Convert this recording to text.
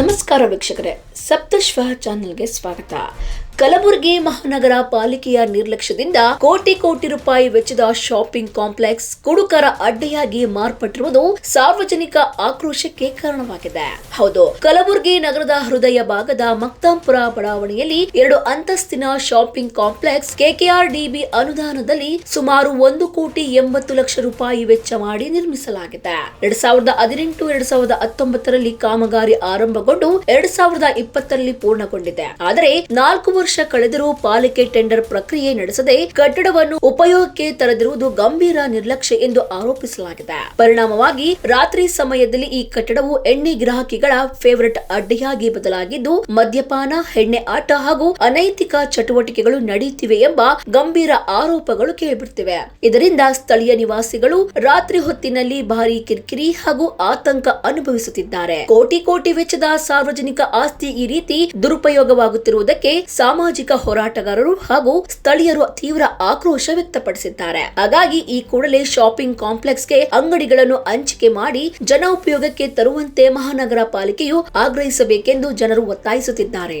ನಮಸ್ಕಾರ ವೀಕ್ಷಕರೇ ಸಪ್ತಶ್ವ ಚಾನೆಲ್ಗೆ ಸ್ವಾಗತ. ಕಲಬುರಗಿ ಮಹಾನಗರ ಪಾಲಿಕೆಯ ನಿರ್ಲಕ್ಷ್ಯದಿಂದ ಕೋಟಿ ಕೋಟಿ ರೂಪಾಯಿ ವೆಚ್ಚದ ಶಾಪಿಂಗ್ ಕಾಂಪ್ಲೆಕ್ಸ್ ಕುಡುಕರ ಅಡ್ಡೆಯಾಗಿ ಮಾರ್ಪಟ್ಟಿರುವುದು ಸಾರ್ವಜನಿಕ ಆಕ್ರೋಶಕ್ಕೆ ಕಾರಣವಾಗಿದೆ. ಹೌದು, ಕಲಬುರಗಿ ನಗರದ ಹೃದಯ ಭಾಗದ ಮಕ್ತಾಂಪುರ ಬಡಾವಣೆಯಲ್ಲಿ ಎರಡು ಅಂತಸ್ತಿನ ಶಾಪಿಂಗ್ ಕಾಂಪ್ಲೆಕ್ಸ್ ಕೆಕೆಆರ್ ಡಿಬಿ ಅನುದಾನದಲ್ಲಿ ಸುಮಾರು ಒಂದು ಕೋಟಿ ಎಂಬತ್ತು ಲಕ್ಷ ರೂಪಾಯಿ ವೆಚ್ಚ ಮಾಡಿ ನಿರ್ಮಿಸಲಾಗಿದೆ. ಎರಡ್ ಸಾವಿರದ ಹದಿನೆಂಟು, ಎರಡ್ ಸಾವಿರದ ಹತ್ತೊಂಬತ್ತರಲ್ಲಿ ಕಾಮಗಾರಿ ಆರಂಭಗೊಂಡು ಎರಡ್ ಸಾವಿರದ ಇಪ್ಪತ್ತರಲ್ಲಿ ಪೂರ್ಣಗೊಂಡಿದೆ. ಆದರೆ ನಾಲ್ಕು ವರ್ಷ ಕಳೆದರೂ ಪಾಲಿಕೆ ಟೆಂಡರ್ ಪ್ರಕ್ರಿಯೆ ನಡೆಸದೆ ಕಟ್ಟಡವನ್ನು ಉಪಯೋಗಕ್ಕೆ ತರದಿರುವುದು ಗಂಭೀರ ನಿರ್ಲಕ್ಷ್ಯ ಎಂದು ಆರೋಪಿಸಲಾಗಿದೆ. ಪರಿಣಾಮವಾಗಿ ರಾತ್ರಿ ಸಮಯದಲ್ಲಿ ಈ ಕಟ್ಟಡವು ಎಣ್ಣೆ ಗ್ರಾಹಕಿಗಳ ಫೇವರೆಟ್ ಅಡ್ಡೆಯಾಗಿ ಬದಲಾಗಿದ್ದು, ಮದ್ಯಪಾನ, ಎಣ್ಣೆ ಆಟ ಹಾಗೂ ಅನೈತಿಕ ಚಟುವಟಿಕೆಗಳು ನಡೆಯುತ್ತಿವೆ ಎಂಬ ಗಂಭೀರ ಆರೋಪಗಳು ಕೇಳಿಬರುತ್ತಿವೆ. ಇದರಿಂದ ಸ್ಥಳೀಯ ನಿವಾಸಿಗಳು ರಾತ್ರಿ ಹೊತ್ತಿನಲ್ಲಿ ಭಾರಿ ಕಿರಿಕಿರಿ ಹಾಗೂ ಆತಂಕ ಅನುಭವಿಸುತ್ತಿದ್ದಾರೆ. ಕೋಟಿ ಕೋಟಿ ವೆಚ್ಚದ ಸಾರ್ವಜನಿಕ ಆಸ್ತಿ ಈ ರೀತಿ ದುರುಪಯೋಗವಾಗುತ್ತಿರುವುದಕ್ಕೆ ಸಾಮಾಜಿಕ ಹೋರಾಟಗಾರರು ಹಾಗೂ ಸ್ಥಳೀಯರು ತೀವ್ರ ಆಕ್ರೋಶ ವ್ಯಕ್ತಪಡಿಸಿದ್ದಾರೆ. ಹಾಗಾಗಿ ಈ ಕೂಡಲೇ ಶಾಪಿಂಗ್ ಕಾಂಪ್ಲೆಕ್ಸ್ಗೆ ಅಂಗಡಿಗಳನ್ನು ಹಂಚಿಕೆ ಮಾಡಿ ಜನ ಉಪಯೋಗಕ್ಕೆ ತರುವಂತೆ ಮಹಾನಗರ ಪಾಲಿಕೆಯು ಆಗ್ರಹಿಸಬೇಕೆಂದು ಜನರು ಒತ್ತಾಯಿಸುತ್ತಿದ್ದಾರೆ.